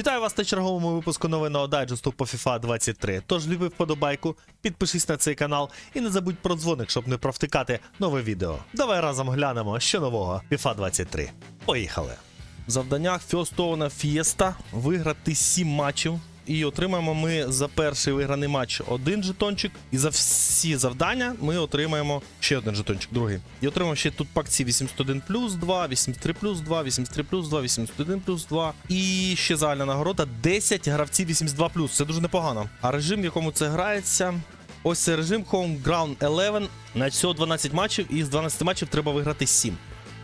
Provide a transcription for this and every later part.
Вітаю вас на черговому випуску новинного дайджесту по FIFA 23. Тож люби вподобайку, підпишись на цей канал і не забудь про дзвоник, щоб не провтикати нове відео. Давай разом глянемо, що нового FIFA 23. Поїхали! В завданнях Фіостована Фієста виграти 7 матчів. І отримаємо ми за перший виграний матч один жетончик. І за всі завдання ми отримаємо ще один жетончик, другий. І отримаємо ще тут пакці 81 плюс 2, 83 плюс 2, 83 плюс 2, 81 плюс 2. І ще загальна нагорода 10 гравців 82 плюс. Це дуже непогано. А режим, в якому це грається. Ось цей режим Home Ground 11. На всього 12 матчів, і з 12 матчів треба виграти 7.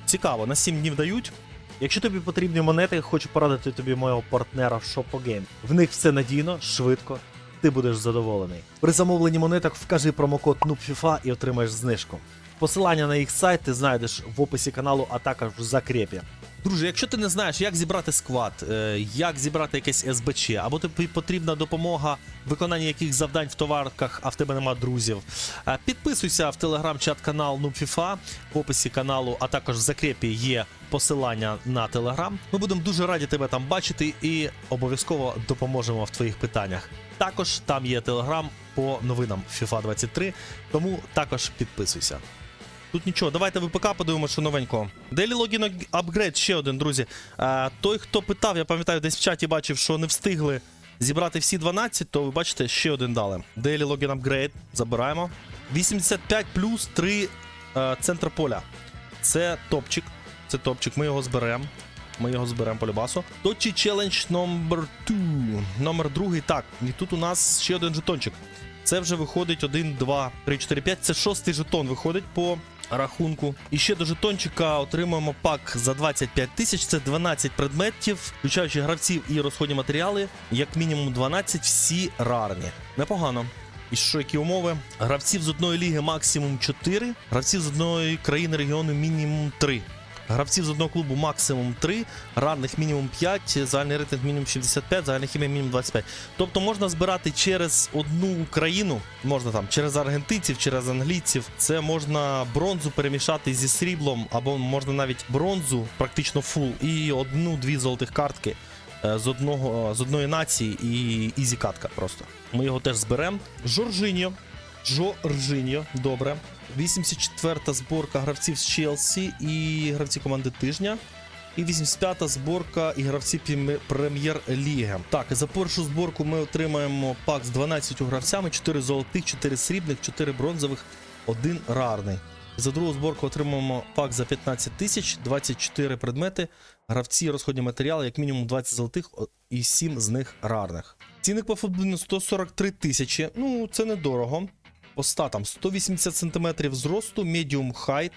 Цікаво, на 7 днів дають. Якщо тобі потрібні монети, хочу порадити тобі мого партнера Shopogame. В них все надійно, швидко, ти будеш задоволений. При замовленні монеток вкажи промокод NUBFIFA і отримаєш знижку. Посилання на їх сайт ти знайдеш в описі каналу, а також в закрепі. Друже, якщо ти не знаєш, як зібрати сквад, е, як зібрати якесь СБЧ, або тобі потрібна допомога в виконанні яких завдань в товарках, а в тебе нема друзів, е, підписуйся в телеграм-чат канал NubFIFA в описі каналу, а також в закрепі є посилання на телеграм. Ми будемо дуже раді тебе там бачити і обов'язково допоможемо в твоїх питаннях. Також там є телеграм по новинам FIFA 23, тому також підписуйся. Тут нічого, давайте ВПК подивимося, що новенького. Daily Login Upgrade ще один, друзі. Е, той, хто питав, я пам'ятаю, десь в чаті бачив, що не встигли зібрати всі 12, то ви бачите, ще один дали. Daily Login Upgrade. Забираємо. 85 плюс 3 е, центр поля. Це топчик. Це топчик, ми його зберемо. Ми його зберемо по любасу. Точі челендж номер 2. Номер другий. Так, і тут у нас ще один жетончик. Це вже виходить 1, 2, 3, 4, 5. Це шостий жетон виходить по рахунку. І ще до жетончика отримуємо пак за 25 тисяч. Це 12 предметів, включаючи гравців і розходні матеріали. Як мінімум 12, всі рарні. Непогано. І що, які умови? Гравців з одної ліги максимум 4, гравців з одної країни регіону мінімум 3. Гравців з одного клубу максимум 3, рарних мінімум 5, загальний рейтинг мінімум 65, загальна хімія мінімум 25. Тобто можна збирати через одну країну, можна там через аргентинців, через англійців. Це можна бронзу перемішати зі сріблом, або можна навіть бронзу, практично фул, і одну-дві золотих картки е, з одного з одної нації і ізі катка просто. Ми його теж зберемо. Жоржиньо. Жоржиньо, добре. 84-та зборка гравців з Челсі і гравці команди тижня. І 85-та зборка і гравці прем'єр-ліги. Так, за першу зборку ми отримаємо пак з 12 гравцями: 4 золотих, 4 срібних, 4 бронзових, 1 рарний. За другу зборку отримаємо пак за 15 тисяч, 24 предмети, гравці розходні матеріали, як мінімум 20 золотих і 7 з них рарних. Цінник по футболу 143 тисячі. Ну, це недорого. По статам 180 см зросту, медіум хайт.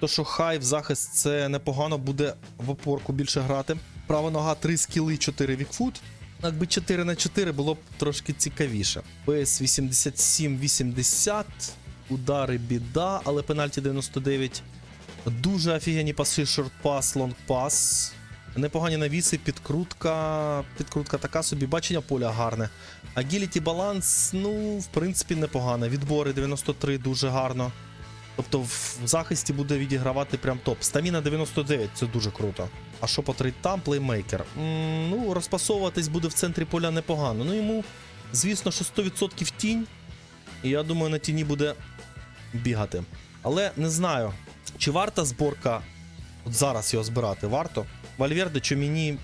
То, що хай в захист це непогано буде в опорку більше грати. Права нога 3 скіли, 4 вікфут. Якби 4 на 4 було б трошки цікавіше. ПС 87-80, удари біда, але пенальті 99. Дуже офігенні паси, шортпас, лонгпас. Непогані навіси, підкрутка. Підкрутка така собі, бачення поля гарне. Агіліті баланс, ну, в принципі, непогано. Відбори 93 дуже гарно. Тобто в захисті буде відігравати прям топ. Стаміна 99, це дуже круто. А що по там, плеймейкер? Ну, розпасовуватись буде в центрі поля непогано. Ну йому, звісно, що 100% тінь. І я думаю, на тіні буде бігати. Але не знаю, чи варта зборка от зараз його збирати? Варто? Вальверде мені.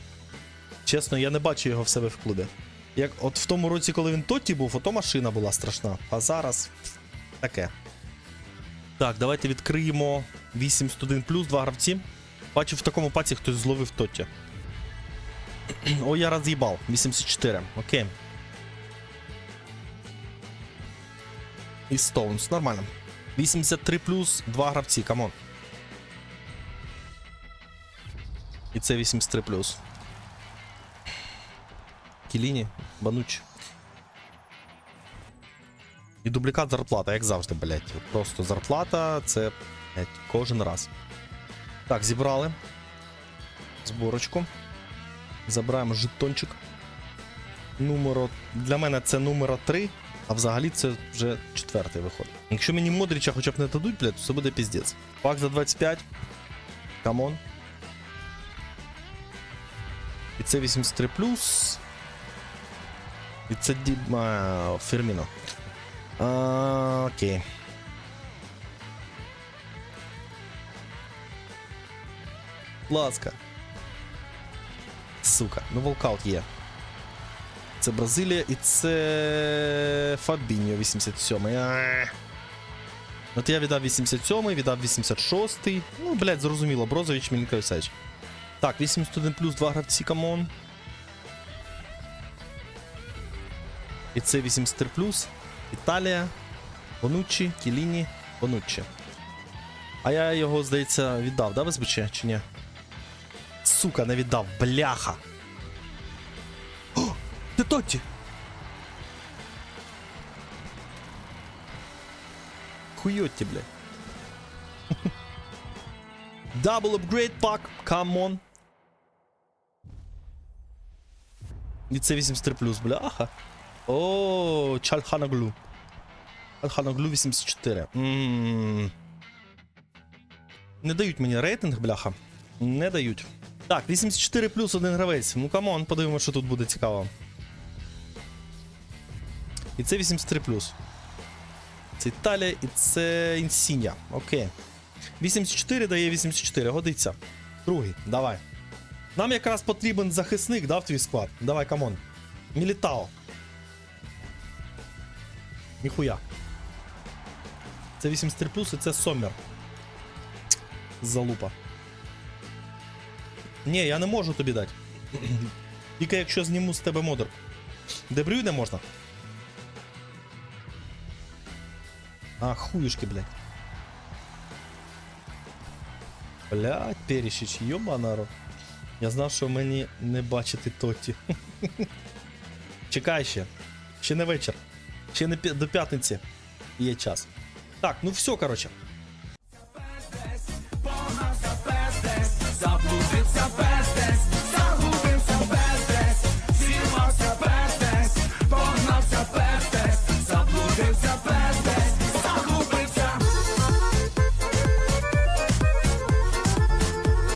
Чесно, я не бачу його в себе в клубі. Як от в тому році, коли він тоті був, ото машина була страшна. А зараз таке. Так, давайте відкриємо 81 плюс, два гравці. Бачу, в такому паці хтось зловив Тотті. О, я роз'їбав. 84. Окей. І Стоунс. Нормально. 83 плюс, два гравці, камон. І це 83 плюс. Кіліні, Бануч. І дублікат зарплата, як завжди, блять. Просто зарплата це блять, кожен раз. Так, зібрали. Зборочку. Забираємо жетончик. Numero... Для мене це номера 3, а взагалі це вже четвертий виходить. Якщо мені Модріча хоча б не дадуть, блядь, то це буде піздець. Пак за 25. Камон. Це 83 І це Ді... А. А, окей. Ласка. Сука, ну волкаут є. Це Бразилія і це Фабіньо 87. А. От я віддав 87-й, віддав 86-й. Ну, блядь, зрозуміло, Брозович, Мілінкович Савич. Так, 81 плюс 2 гравці, камон. І це 83 плюс. Італія. Бонуччі, Кіліні, Бонуччі. А я його, здається, віддав, да, в СБЧ, чи ні? Сука, не віддав, бляха. О, це Тотті! Хуйотті, блядь. Double upgrade pack, come on. І це 83 плюс, бляха. О, Чальханаглу. Чальханаглу 84. Ммм. Не дають мені рейтинг, бляха. Не дають. Так, 84 плюс один гравець. Ну камон, подивимося, що тут буде цікаво. І це 83 плюс. Це Італія і це Інсінья. Окей. 84 дає 84, годиться. Другий, давай. Нам якраз потрібен захисник, да, в твій склад. Давай, камон. Мілітао. Ніхуя. Це 83 плюс і це Сомер. Залупа. Ні, я не можу тобі дати. Тільки якщо зніму з тебе модер. Дебрю не можна. А, хуюшки, блядь. Блядь, йоба рот. Я знав, що мені не бачити Тоті. Чекай ще. Ще не вечір. Ще не до п'ятниці є час. Так, ну все, коротше.